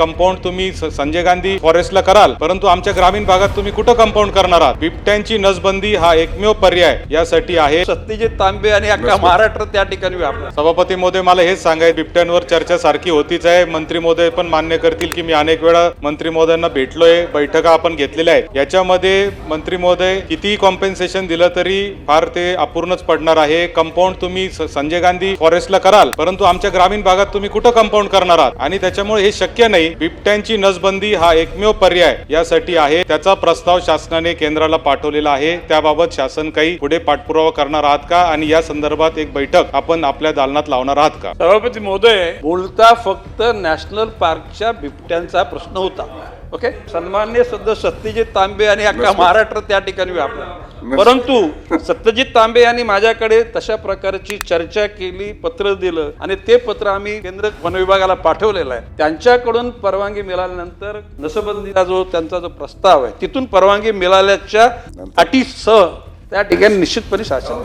Compound तुम्ही स- संजय गांधी फॉरेस्टला कराल परंतु आमच्या ग्रामीण भागात तुम्ही कुठं कंपाऊंड करणार आहात? बिबट्यांची नसबंदी हा एकमेव पर्याय यासाठी आहे. सत्यजित तांबे आणि अख्खा महाराष्ट्र त्या ठिकाणी व्यापला सभापती महोदय मला हेच सांगायचं बिबट्यांवर चर्चा सारखी होतीच आहे. मंत्री महोदय पण मान्य करतील की मी अनेक वेळा मंत्री महोदयांना भेटलोय बैठका आपण घेतलेल्या आहेत. याच्यामध्ये मंत्री महोदय कितीही कॉम्पेन्सेशन दिलं तरी फार ते अपूर्णच पडणार आहे. कंपाऊंड तुम्ही संजय गांधी फॉरेस्टला कराल परंतु आमच्या ग्रामीण भागात तुम्ही कुठं कंपाऊंड करणार आहात? आणि त्याच्यामुळे हे शक्य नाही बिबट्यांची नसबंदी हा एकमेव पर्याय यासाठी आहे. त्याचा प्रस्ताव शासनाने केंद्राला पाठवलेला आहे. त्याबाबत शासन काही पुढे पाठपुरावा करणार आहात का? आणि या संदर्भात एक बैठक आपण आपल्या दालनात लावणार आहात का? सभापती महोदय बोलता फक्त नॅशनल पार्कच्या बिबट्यांचा प्रश्न होता. ओके? सन्मान्य सदस्य सत्यजित तांबे आणि अख्खा महाराष्ट्र त्या ठिकाणी व्यापला. परंतु सत्यजित तांबे यांनी माझ्याकडे तशा प्रकारची चर्चा केली पत्र दिलं आणि ते पत्र आम्ही केंद्र वन विभागाला पाठवलेलं आहे. त्यांच्याकडून परवानगी मिळाल्यानंतर नसबंदीचा जो त्यांचा जो प्रस्ताव आहे तिथून परवानगी मिळाल्याच्या अटीसह त्या ठिकाणी निश्चितपणे शासन